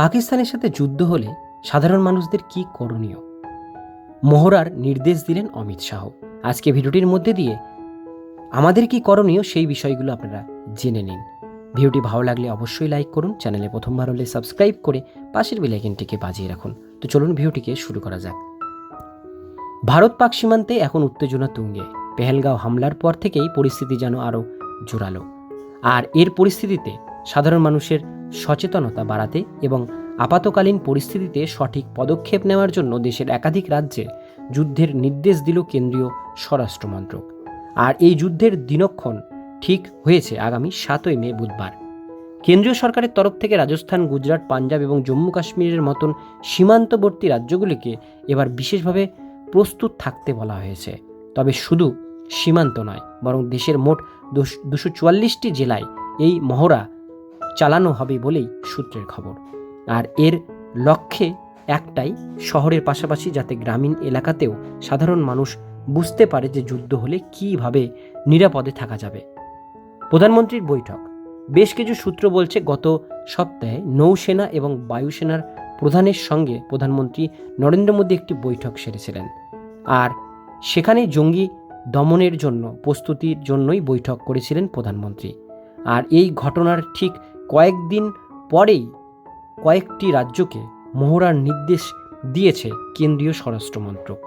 পাকিস্তানের সাথে যুদ্ধ হলে সাধারণ মানুষদের কি করণীয়? মোহরার নির্দেশ দিলেন অমিত শাহ। আজকে ভিডিওটির মধ্যে দিয়ে আমাদের কি করণীয় সেই বিষয়গুলো আপনারা জেনে নিন। ভিডিওটি ভালো লাগলে অবশ্যই লাইক করুন, চ্যানেলে প্রথমবার হলে সাবস্ক্রাইব করে পাশের বেলাইকেনটিকে বাজিয়ে রাখুন। তো চলুন ভিডিওটিকে শুরু করা যাক। ভারত পাক সীমান্তে এখন উত্তেজনা তুঙ্গে। পেহেলগাঁও হামলার পর থেকেই পরিস্থিতি যেন আরও জোরালো। আর এর পরিস্থিতিতে সাধারণ মানুষের সচেতনতা বাড়াতে এবং আপাতকালীন পরিস্থিতিতে সঠিক পদক্ষেপ নেওয়ার জন্য দেশের একাধিক রাজ্যে যুদ্ধের নির্দেশ দিল কেন্দ্রীয় স্বরাষ্ট্র মন্ত্রক। আর এই যুদ্ধের দিনক্ষণ ঠিক হয়েছে আগামী সাতই মে বুধবার। কেন্দ্রীয় সরকারের তরফ থেকে রাজস্থান, গুজরাট, পাঞ্জাব এবং জম্মু কাশ্মীরের মতন সীমান্তবর্তী রাজ্যগুলিকে এবার বিশেষভাবে প্রস্তুত থাকতে বলা হয়েছে। তবে শুধু সীমান্ত নয়, বরং দেশের মোট দুশো চুয়াল্লিশটি জেলায় এই মহড়া চালানো হবে বলেই সূত্রের খবর। আর এর লক্ষ্যে একটাই, শহরের পাশাপাশি যাতে গ্রামীণ এলাকাতেও সাধারণ মানুষ বুঝতে পারে যে যুদ্ধ হলে কীভাবে নিরাপদে থাকা যাবে। প্রধানমন্ত্রীর বৈঠক। বেশ কিছু সূত্র বলছে গত সপ্তাহে নৌসেনা এবং বায়ুসেনার প্রধানের সঙ্গে প্রধানমন্ত্রী নরেন্দ্র মোদী একটি বৈঠক সেরেছিলেন। আর সেখানে জঙ্গি দমনের জন্য প্রস্তুতির জন্যই বৈঠক করেছিলেন প্রধানমন্ত্রী। আর এই ঘটনার ঠিক কয়েকদিন পরেই কয়েকটি রাজ্যকে মহড়ার নির্দেশ দিয়েছে কেন্দ্রীয় স্বরাষ্ট্র মন্ত্রক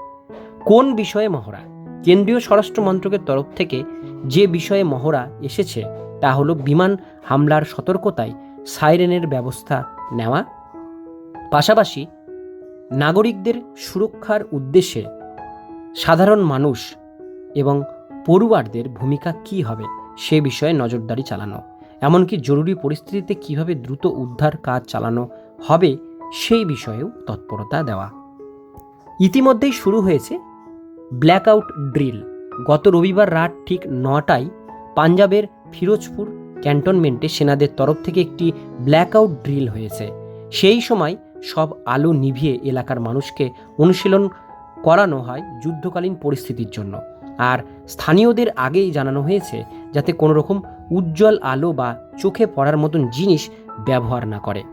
কোন বিষয়ে মহড়া? কেন্দ্রীয় স্বরাষ্ট্র মন্ত্রকের তরফ থেকে যে বিষয়ে মহড়া এসেছে তা হলো বিমান হামলার সতর্কতায় সাইরেনের ব্যবস্থা নেওয়া। পাশাপাশি নাগরিকদের সুরক্ষার উদ্দেশ্যে সাধারণ মানুষ এবং পড়ুয়ারদের ভূমিকা কী হবে সে বিষয়ে নজরদারি চালানো। এমনকি জরুরি পরিস্থিতিতে কীভাবে দ্রুত উদ্ধার কাজ চালানো হবে সেই বিষয়েও তৎপরতা দেওয়া। ইতিমধ্যেই শুরু হয়েছে ব্ল্যাকআউট ড্রিল। গত রবিবার রাত ঠিক নটায় পাঞ্জাবের ফিরোজপুর ক্যান্টনমেন্টে সেনাদের তরফ থেকে একটি ব্ল্যাকআউট ড্রিল হয়েছে। সেই সময় সব আলো নিভিয়ে এলাকার মানুষকে অনুশীলন করানো হয় যুদ্ধকালীন পরিস্থিতির জন্য। আর স্থানীয়দের আগেই জানানো হয়েছে যাতে কোনো রকম উজ্জ্বল আলো বা চোখে পড়ার মতন জিনিস ব্যবহার না করে।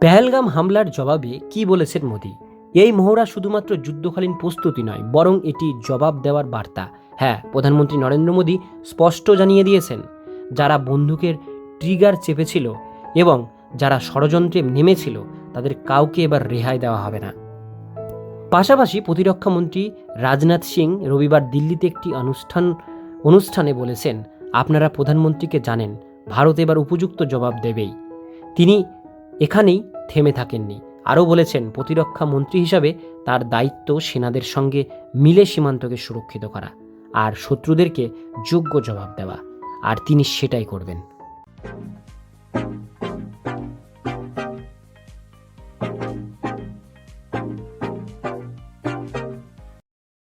পেহেলগাম হামলার জবাবে কি বলেছেন মোদি? এই মহড়া শুধুমাত্র যুদ্ধকালীন প্রস্তুতি নয়, বরং এটি জবাব দেওয়ার বার্তা। হ্যাঁ প্রধানমন্ত্রী নরেন্দ্র মোদী স্পষ্ট জানিয়ে দিয়েছেন, যারা বন্দুকের ট্রিগার চেপেছিল এবং যারা ষড়যন্ত্রে নেমেছিল, তাদের কাউকে এবার রেহাই দেওয়া হবে না। পাশাপাশি প্রতিরক্ষামন্ত্রী রাজনাথ সিং রবিবার দিল্লিতে একটি অনুষ্ঠান, অনুষ্ঠানে বলেছেন, আপনারা প্রধানমন্ত্রীকে জানেন, ভারত এবার উপযুক্ত জবাব দেবেই। তিনি এখানেই থেমে থাকেননি। আরও বলেছেন, প্রতিরক্ষা মন্ত্রী হিসাবে তার দায়িত্ব সেনাদের সঙ্গে মিলে সীমান্তকে সুরক্ষিত করা আর শত্রুদেরকে যোগ্য জবাব দেওয়া। আর তিনি সেটাই করবেন।